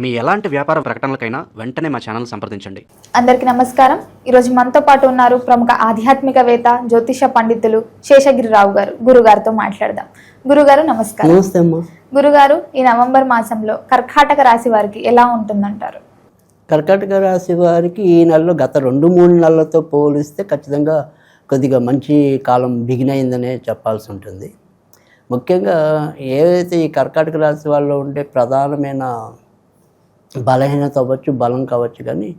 మీ ఎలాంటి వ్యాపార ప్రకటనలకైనా వెంటనే మా ఛానల్ సంప్రదించండి. అందరికీ నమస్కారం. ఈరోజు మనతో పాటు ఉన్నారు ప్రముఖ ఆధ్యాత్మికవేత్త జ్యోతిష పండితులు శేషగిరిరావు గారు. గురుగారితో మాట్లాడదాం. గురుగారు నమస్కారం. నమస్తే అమ్మా. గురుగారు ఈ నవంబర్ మాసంలో కర్కాటక రాశి వారికి ఎలా ఉంటుందంటారు? కర్కాటక రాశి వారికి ఈ నెలలో గత రెండు మూడు నెలలతో పోలిస్తే ఖచ్చితంగా కొద్దిగా మంచి కాలం బిగిన్ అయిందనే చెప్పాల్సి ఉంటుంది. ముఖ్యంగా ఏదైతే ఈ కర్కాటక రాశి వాళ్ళు ఉండే ప్రధానమైన బలహీనత అవ్వచ్చు బలం కావచ్చు కానీ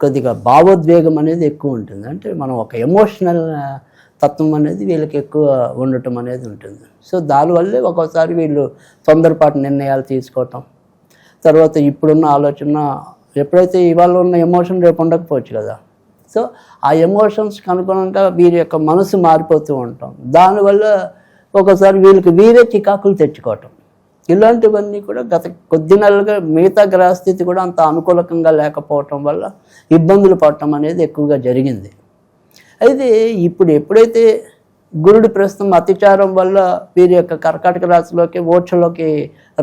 కొద్దిగా భావోద్వేగం అనేది ఎక్కువ ఉంటుంది. అంటే మనం ఒక ఎమోషనల్ తత్వం అనేది వీళ్ళకి ఎక్కువ ఉండటం అనేది ఉంటుంది. సో దానివల్లే ఒక్కోసారి వీళ్ళు తొందరపాటు నిర్ణయాలు తీసుకోవటం. తర్వాత ఇప్పుడున్న ఆలోచన ఎప్పుడైతే ఇవాళ ఉన్న ఎమోషన్ రేపు ఉండకపోవచ్చు కదా. సో ఆ ఎమోషన్స్కి అనుగుణంగా వీరి యొక్క మనసు మారిపోతూ ఉంటాం. దానివల్ల ఒకసారి వీళ్ళకి వీరే చికాకులు తెచ్చుకోవటం. ఇలాంటివన్నీ కూడా గత కొద్ది నెలలుగా మిగతా గ్రహస్థితి కూడా అంత అనుకూలకంగా లేకపోవటం వల్ల ఇబ్బందులు పడటం అనేది ఎక్కువగా జరిగింది. అయితే ఇప్పుడు ఎప్పుడైతే గురుడు ప్రస్తుతం అతిచారం వల్ల వీరి యొక్క కర్కాటక రాశిలోకి ఓర్చలోకి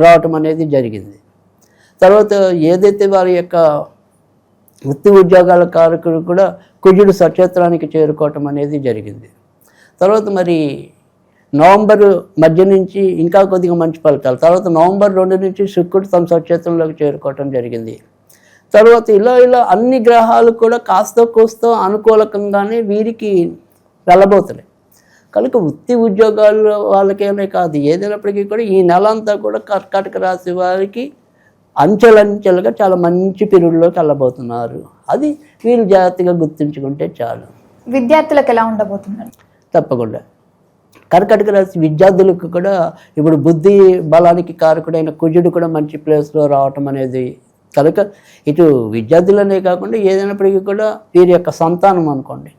రావటం అనేది జరిగింది. తర్వాత ఏదైతే వారి యొక్క వృత్తి ఉద్యోగాల కారకులు కూడా కుజుడు సక్షేత్రానికి చేరుకోవటం అనేది జరిగింది. తర్వాత మరి నవంబర్ మధ్య నుంచి ఇంకా కొద్దిగా మంచి ఫలితాలు. తర్వాత నవంబర్ రెండు నుంచి శుక్రుడు తమ సక్షేత్రంలోకి చేరుకోవటం జరిగింది. తర్వాత ఇలా ఇలా అన్ని గ్రహాలు కూడా కాస్త కోస్తో అనుకూలకంగానే వీరికి వెళ్ళబోతున్నాయి. కనుక వృత్తి ఉద్యోగాలు వాళ్ళకేనే కాదు. ఏదైనప్పటికీ కూడా ఈ నెల అంతా కూడా కర్కాటక రాశి వారికి అంచెలంచెలుగా చాలా మంచి పీరియడ్లోకి వెళ్ళబోతున్నారు. అది వీళ్ళు జాగ్రత్తగా గుర్తుంచుకుంటే చాలు. విద్యార్థులకు ఎలా ఉండబోతున్నారు? తప్పకుండా. కర్కటక రాశి విద్యార్థులకు కూడా ఇప్పుడు బుద్ధి బలానికి కారకుడైన కుజుడు కూడా మంచి ప్లేస్లో రావటం అనేది కనుక ఇటు విద్యార్థులనే కాకుండా ఏదైనప్పటికీ కూడా వీరి యొక్క సంతానం అనుకోండి.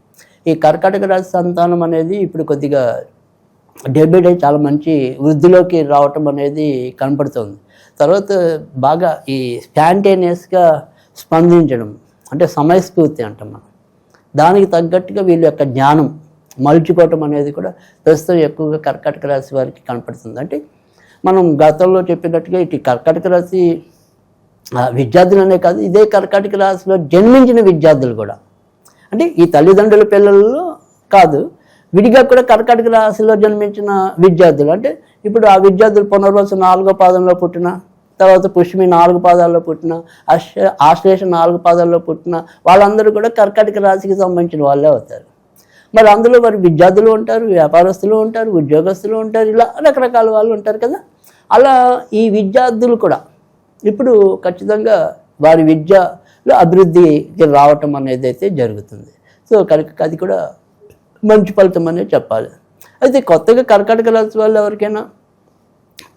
ఈ కర్కాటక రాశి సంతానం అనేది ఇప్పుడు కొద్దిగా డే బై డే చాలా మంచి వృద్ధిలోకి రావటం అనేది కనపడుతుంది. తర్వాత బాగా ఈ స్పాంటేనియస్గా స్పందించడం అంటే సమయస్ఫూర్తి అంటాం మనం. దానికి తగ్గట్టుగా వీళ్ళ యొక్క జ్ఞానం మలుచుకోవటం అనేది కూడా ప్రస్తుతం ఎక్కువగా కర్కాటక రాశి వారికి కనపడుతుంది. అంటే మనం గతంలో చెప్పినట్టుగా ఇటు కర్కాటక రాశి ఆ, విద్యార్థులనే కాదు ఇదే కర్కాటక రాశిలో జన్మించిన విద్యార్థులు కూడా. అంటే ఈ తల్లిదండ్రుల పిల్లల్లో కాదు విడిగా కూడా కర్కాటక రాశిలో జన్మించిన విద్యార్థులు. అంటే ఇప్పుడు ఆ విద్యార్థులు పునర్వసు నాలుగో పాదంలో పుట్టిన తర్వాత పుష్మి నాలుగు పాదాల్లో పుట్టిన అశ్వ ఆశ్లేష నాలుగు పాదాల్లో పుట్టిన వాళ్ళందరూ కూడా కర్కాటక రాశికి సంబంధించిన వాళ్ళే అవుతారు. మరి అందులో మరి విద్యార్థులు ఉంటారు వ్యాపారస్తులు ఉంటారు ఉద్యోగస్తులు ఉంటారు ఇలా రకరకాల వాళ్ళు ఉంటారు కదా. అలా ఈ విద్యార్థులు కూడా ఇప్పుడు ఖచ్చితంగా వారి విద్యలో అభివృద్ధికి రావటం అనేది అయితే జరుగుతుంది. సో కనుక అది కూడా మంచి ఫలితం అనేది చెప్పాలి. అయితే కొత్తగా కర్కాటక రాశి వాళ్ళు ఎవరికైనా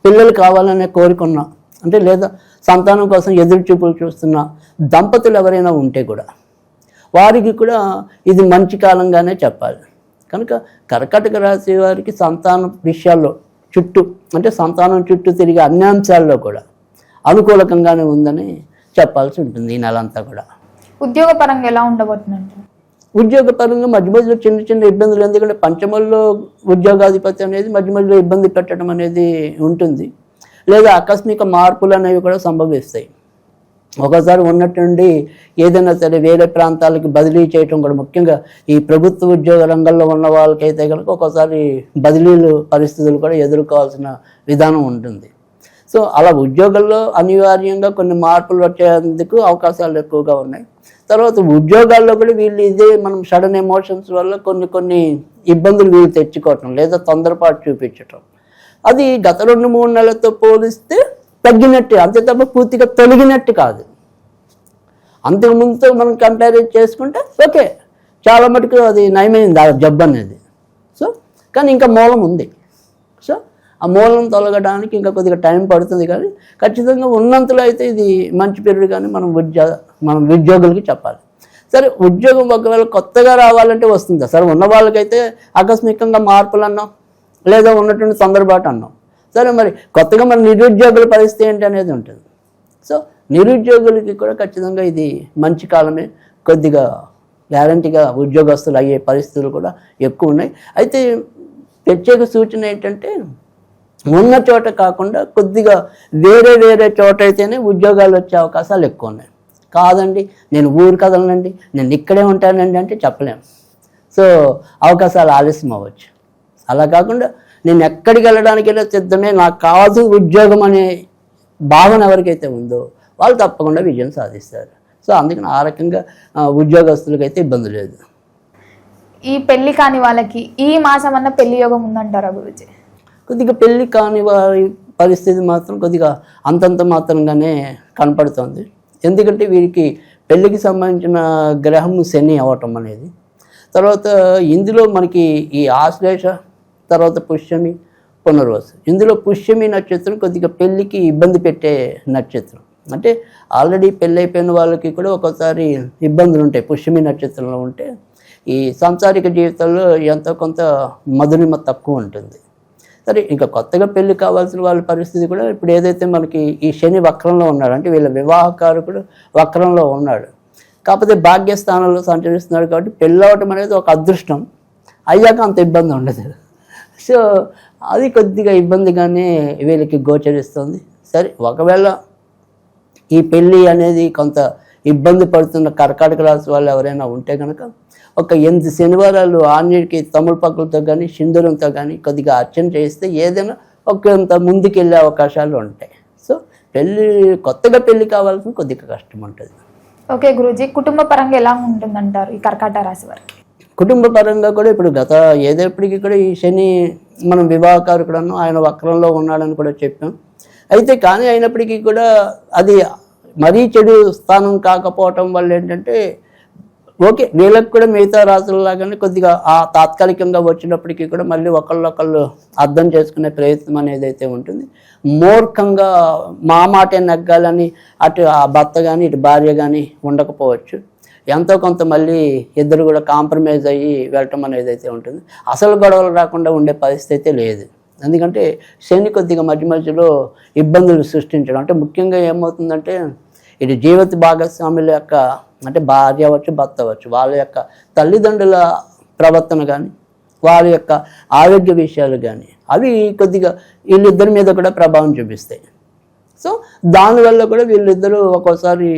పిల్లలు కావాలనే కోరుకున్నా అంటే లేదా సంతానం కోసం ఎదురు చూపులు చూస్తున్న దంపతులు ఎవరైనా ఉంటే కూడా వారికి కూడా ఇది మంచి కాలంగానే చెప్పాలి. కనుక కర్కాటక రాశి వారికి సంతానం విషయాల్లో చుట్టూ అంటే సంతానం చుట్టూ తిరిగే అన్ని అంశాల్లో కూడా అనుకూలకంగానే ఉందని చెప్పాల్సి ఉంటుంది ఈ నెలంతా కూడా. ఉద్యోగ పరంగా ఎలా ఉండబోతుందంటారు ఉద్యోగపరంగా మధ్య మధ్యలో చిన్న చిన్న ఇబ్బందులు ఎందుకంటే పంచమల్లో ఉద్యోగాధిపతి అనేది మధ్య మధ్యలో ఇబ్బంది పెట్టడం అనేది ఉంటుంది. లేదా ఆకస్మిక మార్పులు అనేవి కూడా సంభవిస్తాయి. ఒకసారి ఉన్నట్టుండి ఏదైనా సరే వేరే ప్రాంతాలకి బదిలీ చేయటం కూడా ముఖ్యంగా ఈ ప్రభుత్వ ఉద్యోగ రంగంలో ఉన్న వాళ్ళకైతే కనుక ఒక్కోసారి బదిలీలు పరిస్థితులు కూడా ఎదుర్కోవాల్సిన విధానం ఉంటుంది. సో అలా ఉద్యోగాల్లో అనివార్యంగా కొన్ని మార్పులు వచ్చేందుకు అవకాశాలు ఎక్కువగా ఉన్నాయి. తర్వాత ఉద్యోగాల్లో కూడా వీళ్ళు ఇదే మనం సడన్ ఎమోషన్స్ వల్ల కొన్ని కొన్ని ఇబ్బందులు వీళ్ళు తెచ్చుకోవటం లేదా తొందరపాటు చూపించటం. అది గత రెండు మూడు నెలలతో పోలిస్తే తగ్గినట్టు అంతే తప్ప పూర్తిగా తొలగినట్టు కాదు. అంతకుముందుతో మనం కంపేర్ చేసుకుంటే ఓకే చాలా మటుకు అది నయమైంది ఆ జబ్బు అనేది. సో కానీ ఇంకా మూలం ఉంది. సో ఆ మూలం తొలగడానికి ఇంకా కొద్దిగా టైం పడుతుంది కానీ ఖచ్చితంగా ఉన్నంతలో అయితే ఇది మంచి పీరియడ్ కానీ మనం ఉద్యోగ మనం ఉద్యోగులకి చెప్పాలి. సరే ఉద్యోగం ఒకవేళ కొత్తగా రావాలంటే వస్తుందా. సరే ఉన్న వాళ్ళకైతే ఆకస్మికంగా మార్పులు అన్నాం లేదా ఉన్నటువంటి తొందరపాటు అన్నాం. సరే మరి కొత్తగా మన నిరుద్యోగుల పరిస్థితి ఏంటి అనేది ఉంటుంది. సో నిరుద్యోగులకి కూడా ఖచ్చితంగా ఇది మంచి కాలమే. కొద్దిగా గ్యారంటీగా ఉద్యోగస్తులు అయ్యే పరిస్థితులు కూడా ఎక్కువ ఉన్నాయి. అయితే ప్రత్యేక సూచన ఏంటంటే ఉన్న చోట కాకుండా కొద్దిగా వేరే వేరే చోట అయితేనే ఉద్యోగాలు వచ్చే అవకాశాలు ఎక్కువ ఉన్నాయి. కాదండి నేను ఊరు కదలనండి నేను ఇక్కడే ఉంటానండి అంటే చెప్పలేము సో అవకాశాలు ఆలస్యం అవ్వచ్చు. అలా కాకుండా నేను ఎక్కడికి వెళ్ళడానికైనా సిద్ధమే నాకు కావాల్సిన ఉద్యోగం అనే భావన ఎవరికైతే ఉందో వాళ్ళు తప్పకుండా విజయం సాధిస్తారు. సో అందుకని ఆ రకంగా ఉద్యోగస్తులకైతే ఇబ్బంది లేదు. ఈ పెళ్ళి కాని వాళ్ళకి ఈ మాసం అన్న పెళ్ళి యోగం ఉందంటారా గురుజీ? కొద్దిగా పెళ్ళి కాని వారి పరిస్థితి మాత్రం కొద్దిగా అంతంత మాత్రంగానే కనపడుతుంది. ఎందుకంటే వీరికి పెళ్ళికి సంబంధించిన గ్రహము శని అవటం అనేది. తర్వాత ఇందులో మనకి ఈ ఆశ్లేష తర్వాత పుష్యమి పునర్వసు. ఇందులో పుష్యమి నక్షత్రం కొద్దిగా పెళ్ళికి ఇబ్బంది పెట్టే నక్షత్రం. అంటే ఆల్రెడీ పెళ్ళైపోయిన వాళ్ళకి కూడా ఒక్కోసారి ఇబ్బందులు ఉంటాయి. పుష్యమి నక్షత్రంలో ఉంటే ఈ సాంసారిక జీవితంలో ఎంతో కొంత మధురిమ తక్కువ ఉంటుంది. సరే ఇంకా కొత్తగా పెళ్ళి కావాల్సిన వాళ్ళ పరిస్థితి కూడా ఇప్పుడు ఏదైతే మనకి ఈ శని వక్రంలో ఉన్నాడు అంటే వీళ్ళ వివాహకారకుడు వక్రంలో ఉన్నాడు. కాకపోతే భాగ్యస్థానంలో సంచరిస్తున్నాడు కాబట్టి పెళ్ళవటం అనేది ఒక అదృష్టం. అయ్యాక అంత ఇబ్బంది ఉండదు. సో అది కొద్దిగా ఇబ్బందిగానే వీళ్ళకి గోచరిస్తుంది. సరే ఒకవేళ ఈ పెళ్ళి అనేది కొంత ఇబ్బంది పడుతున్న కర్కాటక రాశి వాళ్ళు ఎవరైనా ఉంటే కనుక ఒక ఎనిమిది శనివారాలు ఆంజనేయుడికి తమలపాకులతో కానీ సింధూరంతో కానీ కొద్దిగా అర్చన చేస్తే ఏదైనా ఒకంత ముందుకెళ్ళే అవకాశాలు ఉంటాయి. సో పెళ్ళి కొత్తగా పెళ్ళి కావాల్సిన కొద్దిగా కష్టం ఉంటుంది. ఓకే గురూజీ కుటుంబ పరంగా ఎలా ఉంటుందంటారు ఈ కర్కాటక రాశి వారికి? కుటుంబ పరంగా కూడా ఇప్పుడు గత ఏదేపటికి కూడా ఈ శని మనం వివాహకారకుడను ఆయన వక్రంలో ఉన్నాడని కూడా చెప్పాం. అయితే కానీ అయినప్పటికీ కూడా అది మరీ చెడు స్థానం కాకపోవటం వల్ల ఏంటంటే ఓకే వీళ్ళకి కూడా మిగతా రాసులలాగానే కొద్దిగా ఆ తాత్కాలికంగా వచ్చినప్పటికీ కూడా మళ్ళీ ఒకళ్ళొకళ్ళు అర్థం చేసుకునే ప్రయత్నం అనేది అయితే ఉంటుంది. మూర్ఖంగా మా మాటే నగ్గాలని అటు ఆ భర్త కానీ ఇటు భార్య కానీ ఉండకపోవచ్చు. ఎంతో కొంత మళ్ళీ ఇద్దరు కూడా కాంప్రమైజ్ అయ్యి వెళ్ళటం అనేది అయితే ఉంటుంది. అసలు గొడవలు రాకుండా ఉండే పరిస్థితి అయితే లేదు. ఎందుకంటే శని కొద్దిగా మధ్య మధ్యలో ఇబ్బందులు సృష్టించడం. అంటే ముఖ్యంగా ఏమవుతుందంటే ఇది జీవిత భాగస్వాముల యొక్క అంటే భార్య అవ్వచ్చు భర్త అవ్వచ్చు వాళ్ళ యొక్క తల్లిదండ్రుల ప్రవర్తన కానీ వాళ్ళ యొక్క ఆరోగ్య విషయాలు కానీ అవి కొద్దిగా వీళ్ళిద్దరి మీద కూడా ప్రభావం చూపిస్తాయి. సో దానివల్ల కూడా వీళ్ళిద్దరూ ఒక్కోసారి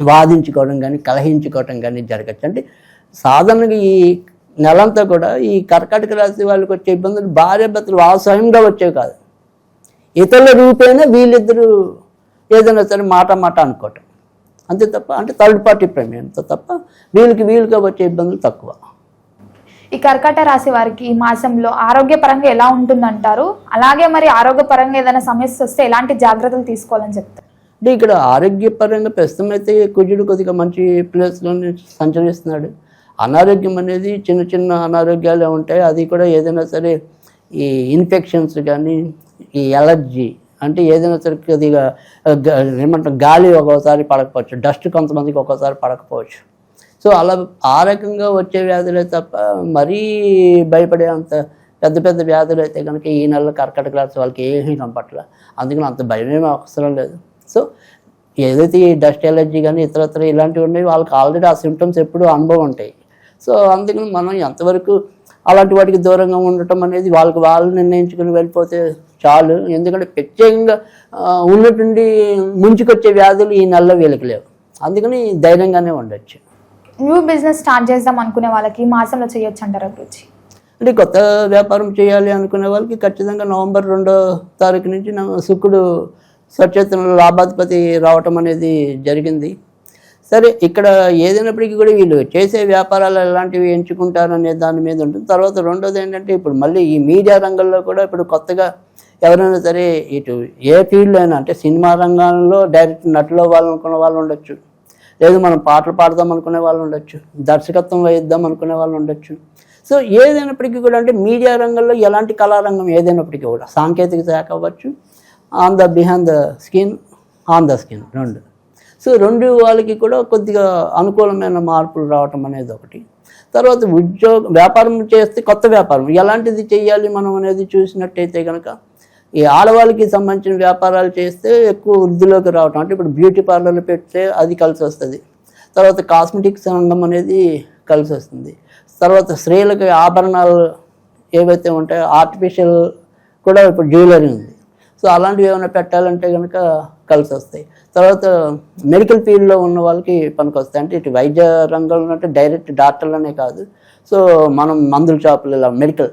వాదించుకోవడం కానీ కలహించుకోవడం కానీ జరగచ్చు. అంటే సాధారణంగా ఈ నెలంతా కూడా ఈ కర్కాటక రాశి వాళ్ళకి వచ్చే ఇబ్బందులు భార్య భర్తలు వాళ్ళ స్వయంగా వచ్చేవి కాదు. ఇతరుల రూపేణ వీళ్ళిద్దరూ ఏదైనా సరే మాట మాట అనుకోవటం. అంతే తప్ప అంటే థర్డ్ పార్టీ ప్రమేయంతో తప్ప వీళ్ళకి వీలుగా వచ్చే ఇబ్బందులు తక్కువ. ఈ కర్కట రాశి వారికి ఈ మాసంలో ఆరోగ్యపరంగా ఎలా ఉంటుందంటారు? అలాగే మరి ఆరోగ్యపరంగా ఏదైనా సమస్య వస్తే ఎలాంటి జాగ్రత్తలు తీసుకోవాలని చెప్తారు? అంటే ఇక్కడ ఆరోగ్యపరంగా ప్రస్తుతం అయితే కుజుడు కొద్దిగా మంచి ప్లేస్లోనే సంచరిస్తున్నాడు. అనారోగ్యం అనేది చిన్న చిన్న అనారోగ్యాలు ఉంటాయి. అది కూడా ఏదైనా సరే ఈ ఇన్ఫెక్షన్స్ కానీ ఈ ఎలర్జీ అంటే ఏదైనా సరే కొద్దిగా ఏమంటారు గాలి ఒక్కోసారి పడకపోవచ్చు డస్ట్ కొంతమందికి ఒక్కోసారి పడకపోవచ్చు. సో అలా ఆ రకంగా వచ్చే వ్యాధులే తప్ప మరీ భయపడే అంత పెద్ద పెద్ద వ్యాధులు అయితే కనుక ఈ నెలలో కర్కట క్లాస్ వాళ్ళకి ఏమీ కంపట్ల అందుకని అంత భయమేమీ అవసరం లేదు. సో ఏదైతే ఈ డస్ట్ ఎలర్జీ కానీ ఇతరత్ర ఇలాంటివి ఉన్నాయి వాళ్ళకి ఆల్రెడీ ఆ సిమ్టమ్స్ ఎప్పుడూ అనుభవం ఉంటాయి. సో అందుకని మనం ఎంతవరకు అలాంటి వాటికి దూరంగా ఉండటం అనేది వాళ్ళకి వాళ్ళు నిర్ణయించుకుని వెళ్ళిపోతే చాలు. ఎందుకంటే ప్రత్యేకంగా ఉన్నట్టుండి ముంచుకొచ్చే వ్యాధులు ఈ నెలలో వీళ్ళకి లేవు. అందుకని ధైర్యంగానే ఉండొచ్చు. న్యూ బిజినెస్ స్టార్ట్ చేద్దాం అనుకునే వాళ్ళకి మాసంలో చేయొచ్చు అంటారా గురుజీ? అంటే కొత్త వ్యాపారం చేయాలి అనుకునే వాళ్ళకి ఖచ్చితంగా నవంబర్ రెండో తారీఖు నుంచి శుక్రుడు సచేతన లాభాధిపతి రావటం అనేది జరిగింది. సరే ఇక్కడ ఏదైనప్పటికీ కూడా వీళ్ళు చేసే వ్యాపారాలు ఎలాంటివి ఎంచుకుంటారనే దాని మీద ఉంటుంది. తర్వాత రెండోది ఏంటంటే ఇప్పుడు మళ్ళీ ఈ మీడియా రంగంలో కూడా ఇప్పుడు కొత్తగా ఎవరైనా సరే ఇటు ఏ ఫీల్డ్లో అయినా అంటే సినిమా రంగంలో డైరెక్ట్ నటులు వాళ్ళు వాళ్ళు ఉండొచ్చు. లేదు మనం పాటలు పాడదాం అనుకునే వాళ్ళు ఉండొచ్చు. దర్శకత్వం వేయిద్దాం అనుకునే వాళ్ళు ఉండొచ్చు. సో ఏదైనప్పటికీ కూడా అంటే మీడియా రంగంలో ఎలాంటి కళారంగం ఏదైనప్పటికీ కూడా సాంకేతిక శాఖ అవ్వచ్చు on the behind the skin on the skin రెండు. సో రెండు వాళ్ళకి కూడా కొద్దిగా అనుకూలమైన మార్పులు రావటం అనేది ఒకటి. తర్వాత ఉద్యోగ వ్యాపారం చేస్తే కొత్త వ్యాపారం. ఎలాంటిది చేయాలి మనం అనేది చూసినట్టయితే కనుక ఈ ఆడవాళ్ళకి సంబంధించిన వ్యాపారాలు చేస్తే ఎక్కువ వృద్ధిలోకి రావటం. అంటే ఇప్పుడు బ్యూటీ పార్లర్లు పెడితే అది కలిసి వస్తుంది. తర్వాత కాస్మెటిక్స్ రంగం అనేది కలిసి వస్తుంది. తర్వాత స్త్రీలకు ఆభరణాలు ఏవైతే ఉంటాయో ఆర్టిఫిషియల్ కూడా ఇప్పుడు జ్యువెలరీ ఉంది. సో అలాంటివి ఏమైనా పెట్టాలంటే కనుక కలిసి వస్తాయి. తర్వాత మెడికల్ ఫీల్డ్లో ఉన్న వాళ్ళకి పనికి వస్తాయి. అంటే ఇటు వైద్య రంగంలో అంటే డైరెక్ట్ డాక్టర్లనే కాదు. సో మనం మందుల షాపులు ఇలా మెడికల్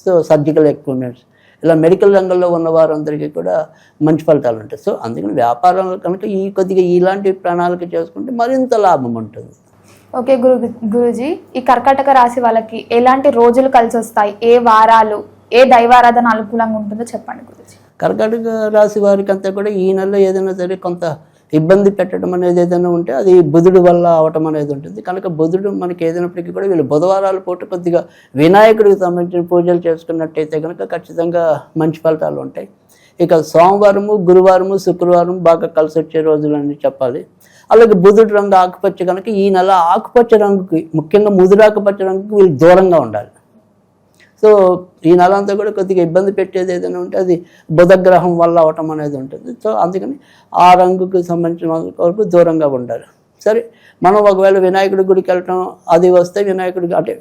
సో సర్జికల్ ఎక్విప్మెంట్స్ ఇలా మెడికల్ రంగంలో ఉన్న వారందరికీ కూడా మంచి ఫలితాలు ఉంటాయి. సో అందుకని వ్యాపారంలో కనుక ఈ కొద్దిగా ఇలాంటి ప్రణాళిక చేసుకుంటే మరింత లాభం ఉంటుంది. ఓకే గురు గురుజీ. ఈ కర్కాటక రాశి వాళ్ళకి ఎలాంటి రోజులు కలిసి వస్తాయి? ఏ వారాలు? ఏ దైవారాధన అనుకూలంగా ఉంటుందో చెప్పండి గురించి కర్కాటక రాశి వారికి అంతా కూడా ఈ నెలలో ఏదైనా సరే కొంత ఇబ్బంది పెట్టడం అనేది ఏదైనా ఉంటే అది బుధుడు వల్ల అవటం అనేది ఉంటుంది. కనుక బుధుడు మనకి ఏదైనప్పటికీ కూడా వీళ్ళు బుధవారాల పూట కొద్దిగా వినాయకుడికి సంబంధించిన పూజలు చేసుకున్నట్టయితే కనుక ఖచ్చితంగా మంచి ఫలితాలు ఉంటాయి. ఇక సోమవారము గురువారము శుక్రవారం బాగా కలిసి వచ్చే రోజులని చెప్పాలి. అలాగే బుధుడు రంగు ఆకుపచ్చ కనుక ఈ నెల ఆకుపచ్చ రంగుకి ముఖ్యంగా ముదురు ఆకుపచ్చ రంగుకి వీళ్ళు దూరంగా ఉండాలి. సో ఈ నెల అంతా కూడా కొద్దిగా ఇబ్బంది పెట్టేది ఏదైనా ఉంటే అది బుధగ్రహం వల్ల అవటం అనేది ఉంటుంది. సో అందుకని ఆ రంగుకు సంబంధించిన వరకు దూరంగా ఉండాలి. సరే మనం ఒకవేళ వినాయకుడి గుడికి వెళ్ళటం అది వస్తే వినాయకుడికి అంటే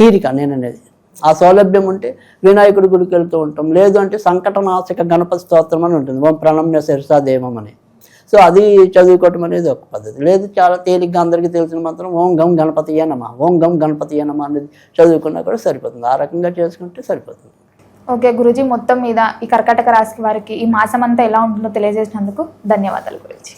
తీరిక నేను అనేది. ఆ సౌలభ్యం ఉంటే వినాయకుడి గుడికి వెళ్తూ ఉంటాం. లేదు అంటే సంకటనాశక గణపతి స్తోత్రం అని ఉంటుంది. ఓం ప్రణమ్య శిరసాదేవం అని. సో అది చదువుకోవటం అనేది ఒక పద్ధతి. లేదు చాలా తేలిగ్గా అందరికీ తెలిసిన మాత్రం ఓం గం గణపతి అనమా ఓం గం గణపతి అనమా అనేది చదువుకున్నా కూడా సరిపోతుంది. ఆ రకంగా చేసుకుంటే సరిపోతుంది. ఓకే గురుజీ మొత్తం మీద ఈ కర్కాటక రాశి వారికి ఈ మాసం అంతా ఎలా ఉంటుందో తెలియజేసినందుకు ధన్యవాదాలు గురించి